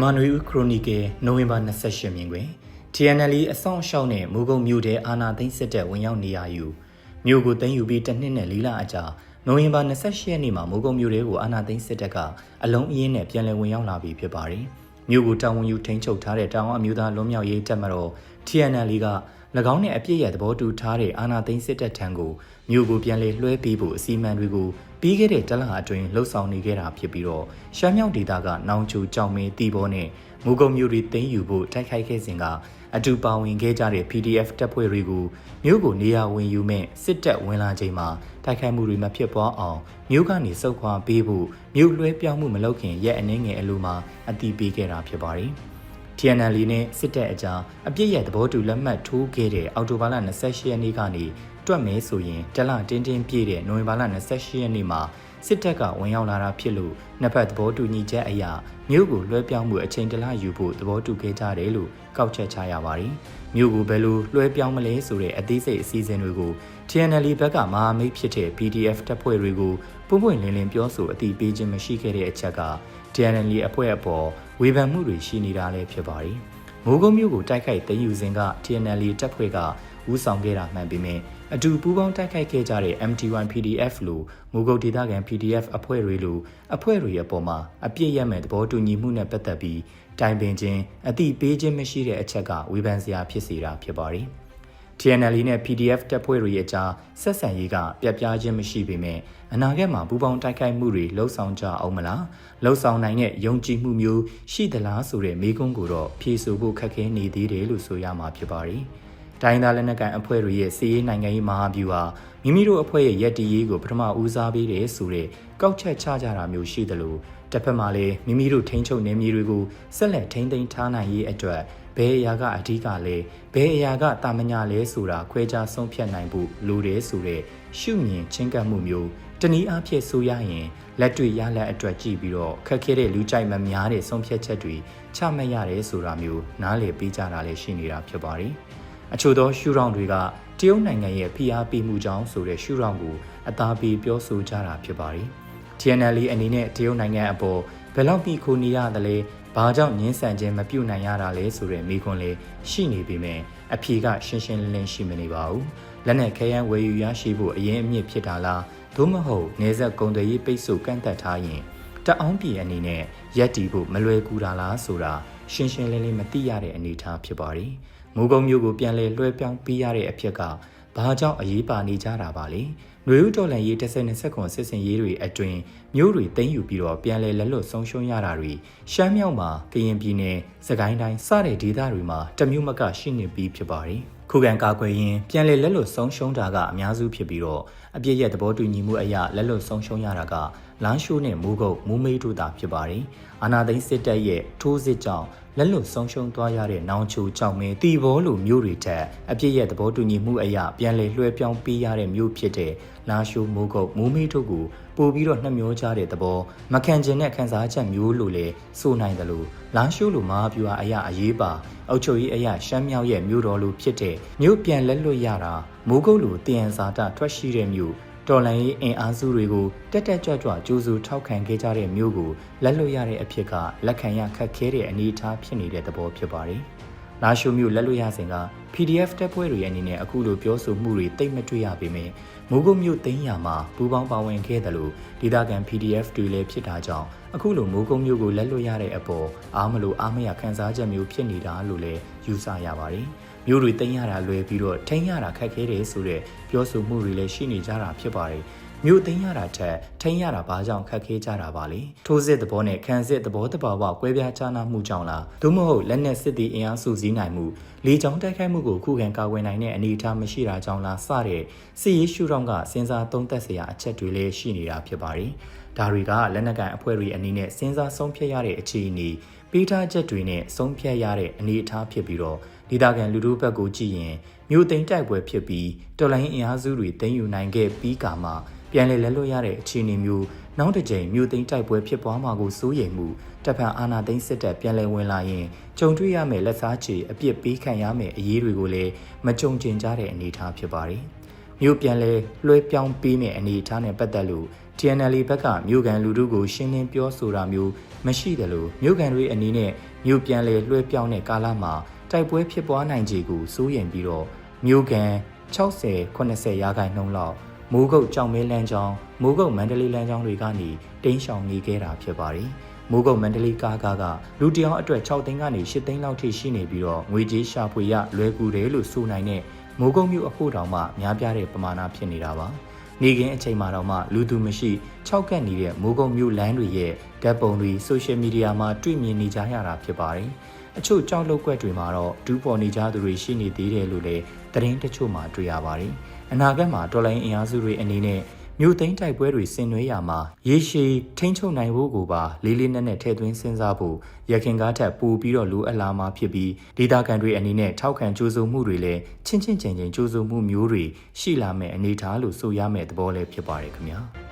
မြန်မာနွေဦးခရိုနီကယ်နိုဝင်ဘာ28မြင်တွင် TNL အဆောင်အရှောက်နဲ့မူကုံမြို့တဲအာနာသိန်းစစ်တပ်ဝင်ရောက်နေရယူမြို့ကိုသိမ်းယူပြီးတစ်နှစ်နဲ့လေးလအကြာနိုဝင်ဘာ28ရက်နေ့မှာမူကုံမြို့တဲကိုအာနာသိန်းစစ်တပ်ကအလုံးအင်းနဲ့ပြန်လည်ဝင်ရောက်လာပြီဖြစ်ပါတယ်။မြို့ကိုတာဝန်ယူထိန်းချုပ်ထားတဲ့တောင်အမျိုးသားလွတ်မြောက်ရေးတပ်မတော် TNL က၎ င်းနဲ့အပြည့်ရဲ့သဘောတူထားတဲ့အာနာသိန်းစစ်တပ်ထံကိုမြို့ကိုပြန်လည်လွှဲပေးဖို့အစီအမံတွေကိုပြီးခဲ့တဲ့တလအတွင်းလှုပ်ဆောင်နေခဲ့တာဖြစ်ပြီးတော့ရှမ်းမြောက်ဒေသကနောင်ချိုကြောင်မင်းတီဘောနဲ့မူကုံမြို့တွေသိမ်းယူဖို့တိုက်ခိုက်ခဲ့စဉ်ကအတူပါဝင်ခဲ့ကြတဲ့ PDF တပ်ဖွဲ့တွေကိုမြို့ကိုနေရာဝင်ယူမဲ့စစ်တပ်ဝင်လာချိန်မှာတိုက်ခိုက်မှုတွေမဖြစ်ပွားအောင်မြို့ကနေစုခွာပေးဖို့မြို့လွှဲပြောင်းမှုမလုပ်ခင်ရက်အနှင်းငယ်အလိုမှာအတီးပေးခဲ့တာဖြစ်ပါတယ်။ TNL နဲ့စစ်တပ်အကြားအပြစ်ရဲ့သဘောတူလက်မှတ်ထိုးခဲ့တဲ့အောက်တိုဘာလ28ရက်နေ့ကနေတွက်မဲဆိုရင်တလတင်းတင်းပြည့်တဲ့နိုဝင်ဘာလ28ရက်နေ့မှာစစ်တပ်ကဝင်ရောက်လာတာဖြစ်လို့နှစ်ဖက်သဘောတူညီချက်အရမြို့ကိုလွှဲပြောင်းမှုအချိန်တလယူဖို့သဘောတူခဲ့ကြတယ်လို့ကောက်ချက်ချရပါတယ်။မြို့ကိုဘယ်လိုလွှဲပြောင်းမလဲဆိုတဲ့အသေးစိတ်အစည်းအဝေးတွေကို TNL ဘက်ကမဟာမိတ်ဖြစ်တဲ့ PDF တပ်ဖွဲ့တွေကိုပုံပွင့်လင်းလင်းပြောဆိုအသိပေးခြင်းမရှိခဲ့တဲ့အချက်က TNL အဖွဲ့အပေါ်ဝေဖန်မှုတွေရှိနေတာလည်းဖြစ်ပါတယ်။မိုးကုံမြို့ကိုတိုက်ခိုက်သိမ်းယူစဉ်က TNL တပ်ဖွဲ့ကဦးဆောင်ခဲ့တာမှန်ပေမဲ့အတူပူးပေါင်းတိုက်ခိုက်ခဲ့ကြတဲ့ MT1 PDF လို့မူဂုတ်ဒေသခံ PDF အဖွဲ့တွေလိုအဖွဲ့တွေအပေါ်မှာအပြစ်ရမဲ့သဘောတူညီမှုနဲ့ပတ်သက်ပြီးတိုင်ပင်ခြင်းအတိပေးခြင်းမရှိတဲ့အချက်ကဝေဖန်စရာဖြစ်စေတာဖြစ်ပါတယ်။ TNL နဲ့ PDF တပ်ဖွဲ့တွေရဲ့ကြားဆက်ဆံရေးကပြတ်ပြားခြင်းမရှိပေမဲ့အနာဂတ်မှာပူးပေါင်းတိုက်ခိုက်မှုတွေလှုံ့ဆော်ကြအောင်မလားလှုံ့ဆော်နိုင်တဲ့ယုံကြည်မှုမျိုးရှိသလားဆိုတဲ့မေးခွန်းကိုတော့ဖြေဆိုဖို့ခက်ခဲနေသေးတယ်လို့ဆိုရမှာဖြစ်ပါတယ်။တိုင်းသားလက်နက်ကိုင်အဖွဲ့တွေရဲ့စီးရေးနိုင်ငံရေးမဟာဗျူဟာမိမိတို့အဖွဲ့ရဲ့ရည်တည်ရေးကိုပထမဦးစားပေးတယ်ဆိုတဲ့ကောက်ချက်ချကြတာမျိုးရှိတယ်လို့တစ်ဖက်မှာလည်းမိမိတို့ထိန်းချုပ်နေမြေတွေကိုဆက်လက်ထိန်းသိမ်းထားနိုင်ရေးအတွက်ဘယ်အရာကအဓိကလဲဘယ်အရာကတာမညာလဲဆိုတာခွဲခြားဆုံးဖြတ်နိုင်ဖို့လိုတယ်ဆိုတဲ့ရှုမြင်ချင်းကပ်မှုမျိုးတနည်းအားဖြင့်ဆိုရရင်လက်တွေ့ရလက်အတွက်ကြည့်ပြီးတော့ခက်ခဲတဲ့လူကြိုက်မများတဲ့ဆုံးဖြတ်ချက်တွေချမှတ်ရတယ်ဆိုတာမျိုးနားလည်ပေးကြတာလည်းရှိနေတာဖြစ်ပါတယ်။အချို့သောရှူရောင်တွေကတရုတ်နိုင်ငံရဲ့ဖိအားပေးမှုကြောင့်ဆိုတဲ့ရှူရောင်ကိုအသားပေးပြောဆိုကြတာဖြစ်ပါတယ်။ TNL အနေနဲ့တရုတ်နိုင်ငံအပေါ်ဘယ်လောက်ပြီးခိုနေရသလဲ ဘာကြောင့်ငင်းဆန်ခြင်းမပြုတ်နိုင်ရတာလဲဆိုတဲ့မိခွန်းလေးရှိနေပေမဲ့အဖြေကရှင်းရှင်းလင်းလင်းရှိမနေပါဘူး။လက်နဲ့ခဲယမ်းဝယ်ယူရရှိဖို့အရင်အမြင့်ဖြစ်တာလားသို့မဟုတ်နေဆက်ကုံတရေးပိတ်ဆို့ကန့်သက်ထားရင်တအောင်းပြည်အနေနဲ့ရက်တီဖို့မလွယ်ကူတာလားဆိုတာရှင်းရှင်းလင်းလင်းမသိရတဲ့အနေအထားဖြစ်ပါတယ်။မူကုံမျိုးကိုပြန်လဲလွှဲပြောင်းပေးရတဲ့အဖြစ်ကဘာကြောင့်အရေးပါနေကြတာပါလဲ။ နှွေဦးတော်လန်ရေးတစ်စက်နှစ်ဆက်ခွန်စစ်စင်ရေးတွေအတွင်မျိုးတွေသိမ်းယူပြီးတော့ပြန်လဲလက်လွတ်ဆုံးရှုံးရတာတွေရှမ်းမြောက်မှာကရင်ပြည်နယ်စကိုင်းတိုင်းစတဲ့ဒေသတွေမှာတမျိုးမကရှိနေပြီးဖြစ်ပါတယ်။ခုခံကာကွယ်ရင်ပြန်လဲလက်လွတ်ဆုံးရှုံးတာကအများစုဖြစ်ပြီးတော့အပြည့်ရဲ့သဘောတူညီမှုအရလက်လွတ်ဆုံးရှုံးရတာကလမ်းရှိုးနဲ့မူကုတ်မူမိတ်တို့သာဖြစ်ပါတယ်။အာနာသိန်းစစ်တပ်ရဲ့ထိုးစစ်ကြောင့်လက်လွတ်ဆုံးရှုံးသွားရတဲ့နောင်ချိုကြောင့်မင်းတီဘောလိုမျိုးတွေထက်အပြစ်ရဲ့သဘောတူညီမှုအရာပြန်လည်လွှဲပြောင်းပေးရတဲ့မျိုးဖြစ်တဲ့လာရှိုးမိုးကုတ်မူမိတ်တို့ကိုပို့ပြီးတော့နှမျောကြတဲ့သဘောမခံကျင်တဲ့ခံစားချက်မျိုးလိုလေဆိုနိုင်တယ်လို့လာရှိုးလိုမဟာဗျူဟာအရာအရေးပါအုတ်ချုပ်ရေးအရာရှမ်းမြောက်ရဲ့မျိုးတော်လိုဖြစ်တဲ့မျိုးပြန်လက်လွတ်ရတာမိုးကုတ်လိုတည်ရန်စာတထွက်ရှိတဲ့မျိုး တော်လန်ရေးအင်အားစုတွေကိုတက်တက်ကြွကြွကြိုးစုထောက်ခံခဲ့ကြတဲ့မျိုးကိုလက်လွတ်ရတဲ့အဖြစ်ကလက်ခံရခက်ခဲတဲ့အနေအထားဖြစ်နေတဲ့သဘောဖြစ်ပါတယ်။လာရှုမျိုးလက်လွတ်ရစဉ်က PDF တပ်ဖွဲ့တွေအနေနဲ့အခုလိုပြောဆိုမှုတွေတိတ်မတွေ့ရပေမဲ့မူကုတ်မျိုးသိမ်းရမှာပူပေါင်းပါဝင်ခဲ့တယ်လို့ဒေသခံ PDF တွေလည်းဖြစ်တာကြောင့်အခုလိုမိုးကုတ်မျိုးကိုလက်လွတ်ရတဲ့အပေါ်အားမလို့အားမရခန်းစားချက်မျိုးဖြစ်နေတာလို့လည်းယူဆရပါတယ်။ မျိုးတွေတင်ရတာလွယ်ပြီးတော့ထိန်းရတာခက်ခဲတယ်ဆိုတဲ့ပြောဆိုမှုတွေလည်းရှိနေကြတာဖြစ်ပါတယ်မြို့သိမ်းရတာထက်ထိန်းရတာဘာကြောင့်ခက်ခဲကြတာပါလဲထိုးစစ်သဘောနဲ့ခံစစ်သဘောတဘာဝကွဲပြားခြားနားမှုကြောင့်လားသို့မဟုတ်လက်နက်စစ်သည်အင်အားစုစည်းနိုင်မှုလေကြောင်းတိုက်ခိုက်မှုကိုခုခံကာကွယ်နိုင်တဲ့အနေအထားမရှိတာကြောင့်လားစတဲ့စစ်ရေးရှုထောင့်ကစဉ်းစားသုံးသပ်စရာအချက်တွေလည်းရှိနေတာဖြစ်ပါတယ်ဒါတွေကလက်နက်ကန်အဖွဲ့တွေအနေနဲ့စဉ်းစားဆုံးဖြတ်ရတဲ့အခြေအနေပေးထားချက်တွေနဲ့ဆုံးဖြတ်ရတဲ့အနေအထားဖြစ်ပြီးတော့ဒေသခံလူထုဘက်ကိုကြည့်ရင်မြို့သိမ်းတိုက်ပွဲဖြစ်ပြီးတော်လိုင်းအင်အားစုတွေသိမ်းယူနိုင်ခဲ့ပြီးကာမှပြန်လည်လက်လွတ်ရတဲ့အခြေအနေမျိုးနောက်တစ်ကြိမ်မြို့သိမ်းတိုက်ပွဲဖြစ်ပွားမှာကိုစိုးရိမ်မှုတပ်ဖန်အာဏာသိမ်းစစ်တပ်ပြန်လည်ဝင်လာရင်ကြုံတွေ့ရမယ့်လက်စားချေအပြစ်ပေးခံရမယ့်အရေးတွေကိုလည်းမကြုံကျင်ကြတဲ့အနေအထားဖြစ်ပါတယ်။ မြို့ပြန်လဲလွှဲပြောင်းပေးမယ့်အနေအထားနဲ့ပတ်သက်လို့ TNL ဘက်ကမြို့ကန်လူထုကိုရှင်းလင်းပြောဆိုတာမျိုးမရှိတယ်လို့မြို့ကန်တွေအနေနဲ့မြို့ပြန်လေလွှဲပြောင်းတဲ့ကာလမှာတိုက်ပွဲဖြစ်ပွားနိုင်ခြေကိုစိုးရိမ်ပြီးတော့မြို့ကန်60 80ရာခိုင်နှုန်းလောက်မိုးကုတ်ကြောင်မဲလန်းချောင်းမိုးကုတ်မန္တလေးလန်းချောင်းတွေကနေတင်းရှောင်နေခဲ့တာဖြစ်ပါတယ်။မိုးကုတ်မန္တလေးကားကားကလူတယောက်အတွက်6သိန်းကနေ8သိန်းလောက်ထိရှိနေပြီးတော့ငွေကြေးရှာဖွေရလွယ်ကူတယ်လို့ဆိုနိုင်တဲ့ မိုးကုတ်မြို့အဖို့တောင်မှများပြားတဲ့ပမာဏဖြစ်နေတာပါ။နေကင်းအချိန်မှာတော့မှလူသူမရှိ၆ကက်နေတဲ့မိုးကုတ်မြို့လမ်းတွေရဲ့ဓာတ်ပုံတွေဆိုရှယ်မီဒီယာမှာတွေ့မြင်နေကြရတာဖြစ်ပါတယ်။အချို့ကြောက်လုတ်ကွက်တွေမှာတော့ဒူးပေါ်နေကြသူတွေရှိနေသေးတယ်လို့လည်းသတင်းတချို့မှာတွေ့ရပါတယ်။အနာဂတ်မှာတော်လိုင်းအင်အားစုတွေအနေနဲ့ မြို့သိမ်းတိုက်ပွဲတွေဆင်နွှဲရမှာရေရှည်ထိန်းချုပ်နိုင်ဖို့ကိုပါလေးလေးနက်နက်ထည့်သွင်းစဉ်းစားဖို့ရခင်ကားထက်ပိုပြီးတော့လိုအပ်လာမှာဖြစ်ပြီးဒေသခံတွေအနေနဲ့ထောက်ခံကြိုးစုံမှုတွေလည်းချင်းချင်းချင်းချင်းကြိုးစုံမှုမျိုးတွေရှိလာမဲ့အနေအထားလို့ဆိုရမယ့်သဘောလည်းဖြစ်ပါတယ်ခင်ဗျာ။